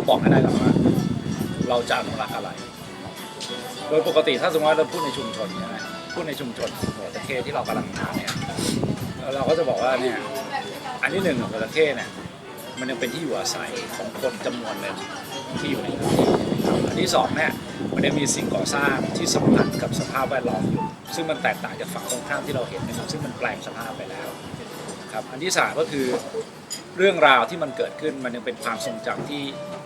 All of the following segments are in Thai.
ต้องบอกให้ได้ก่อนว่าเราจะอนุรักษ์อะไร โดยปกติถ้าสมมติว่าเราพูดในชุมชนเนี่ยนะพูดในชุมชนหัวตะเข้ที่เรากำลังทำเนี่ยเราก็จะบอกว่าเนี่ยอันที่หนึ่งหัวตะเข้เนี่ยมันยังเป็นที่อยู่อาศัยของคนจำนวนหนึ่งที่อยู่ในพื้นที่อันที่สองเนี่ยมันยังมีสิ่งก่อสร้างที่สัมพันธ์กับสภาพแวดล้อมอยู่ซึ่งมันแตกต่างจากฝั่งตรงข้ามที่เราเห็นนะครับซึ่งมันแปลงสภาพไปแล้ว ครับอันที่สามก็คือเรื่องราวที่มันเกิดขึ้นมันยังเป็นความทรงจำที่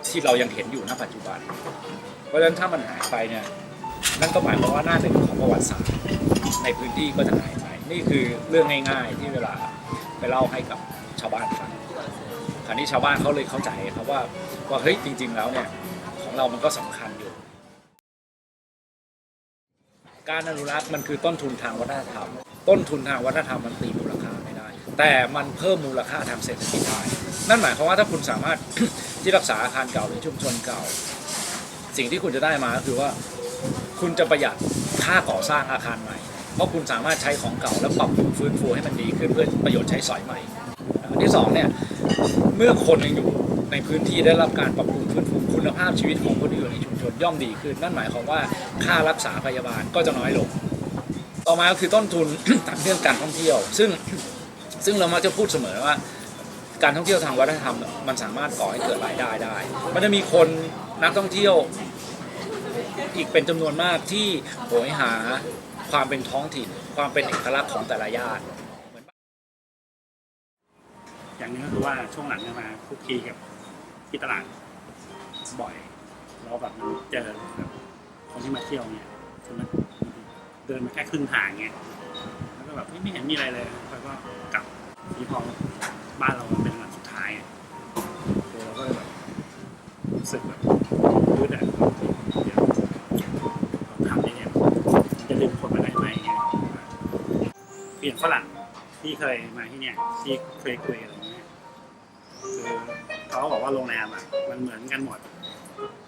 ที่เรายังเห็นอยู่ณปัจจุบัน เพราะฉะนั้นถ้ามันหายไปเนี่ยนั่นก็หมายความว่าหน้าหนึ่งของประวัติศาสตร์ในพื้นที่ก็จะหายไปนี่คือเรื่องง่ายๆที่เวลาไปเล่าให้กับชาวบ้านฟังคราวนี้ชาวบ้านเขาเลยเข้าใจครับว่าว่าเฮ้ยจริง ๆ แล้วเนี่ยของเรามันก็สำคัญอยู่ การอนุรักษ์มันคือต้นทุนทางวัฒนธรรม ต้นทุนทางวัฒนธรรมมันตีม แต่มันเพิ่มมูลค่าทางเศรษฐกิจได้ นั่นหมายความว่าถ้าคุณสามารถที่รักษาอาคารเก่าหรือชุมชนเก่า สิ่งที่คุณจะได้มาก็คือว่าคุณจะประหยัดค่าก่อสร้างอาคารใหม่ เพราะคุณสามารถใช้ของเก่าแล้วปรับปรุงฟื้นฟูให้มันดีขึ้นเพื่อประโยชน์ใช้สอยใหม่อันที่สองเนี่ยเมื่อคนยังอยู่ในพื้นที่ได้รับการปรับปรุงฟื้นฟูคุณภาพชีวิตของคนที่อยู่ในชุมชนย่อมดีขึ้น นั่นหมายความว่าค่ารักษาพยาบาลก็จะน้อยลง ต่อมาก็คือต้นทุนทางเรื่องการท่องเที่ยว ซึ่ง ซึ่งเรามักจะพูดเสมอว่า การท่องเที่ยวทางวัฒนธรรมมันสามารถก่อให้เกิดรายได้ได้ มันจะมีคนนักท่องเที่ยวอีกเป็นจำนวนมากที่โหยหาความเป็นท้องถิ่น ความเป็นเอกลักษณ์ของแต่ละย่านอย่างนึงก็คือว่าช่วงหลังเนี่ยมาคุกคีกับที่ตลาดบ่อยแล้วแบบเจอแบบคนที่มาเที่ยวเนี่ยมันเดินมาแค่ครึ่งทางเงี้ย แบบไม่เห็นมีอะไรเลยแล้วก็กลับที่พอบ้านเรามันเป็นวันสุดท้ายคือเราก็เลยแบบรู้สึกแบบยืดอะเดี๋ยวเราทำได้เนี่ยจะดึงคนมาได้ไหมเงี้ยเปลี่ยนฝรั่งที่เคยมาที่เนี่ยที่เคยคุยอะไรเงี้ยคือเขาบอกว่าโรงแรมอะมันเหมือนกันหมด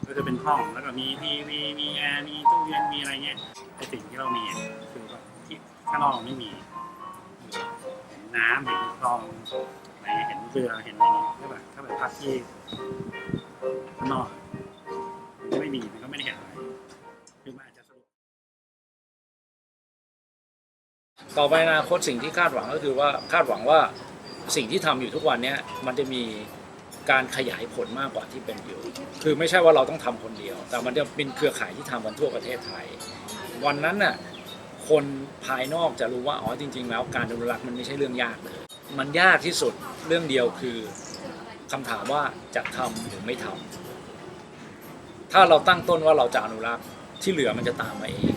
ก็จะเป็นห้องแล้วก็มีทีวีมีแอร์มีตู้เย็นมีอะไรเงี้ยไอสิ่งที่เรามีคือแบบ ข้างนอกไม่มีเห็นน้ำเห็นคลองอะไรเงี้ยเห็นเรือเห็นอะไรเงี้ยถ้าแบบถ้าแบบพักที่ข้างนอกมันก็ไม่มีมันก็ไม่ได้เห็นอะไรคือมันอาจจะสนุกต่อไปอนาคตสิ่งที่คาดหวังก็คือว่าคาดหวังว่าสิ่งที่ทำอยู่ทุกวันเนี้ยมันจะมีการขยายผลมากกว่าที่เป็นอยู่ คือไม่ใช่ว่าเราต้องทำคนเดียว แต่มันจะเป็นเครือข่ายที่ทำกันทั่วประเทศไทย วันนั้นน่ะ คนภายนอกจะรู้ว่าอ๋อจริง ๆ แล้วการอนุรักษ์มันไม่ใช่เรื่องยากเลย มันยากที่สุดเรื่องเดียวคือคำถามว่าจะทำหรือไม่ทำถ้าเราตั้งต้นว่าเราจะอนุรักษ์ที่เหลือมันจะตามมาเอง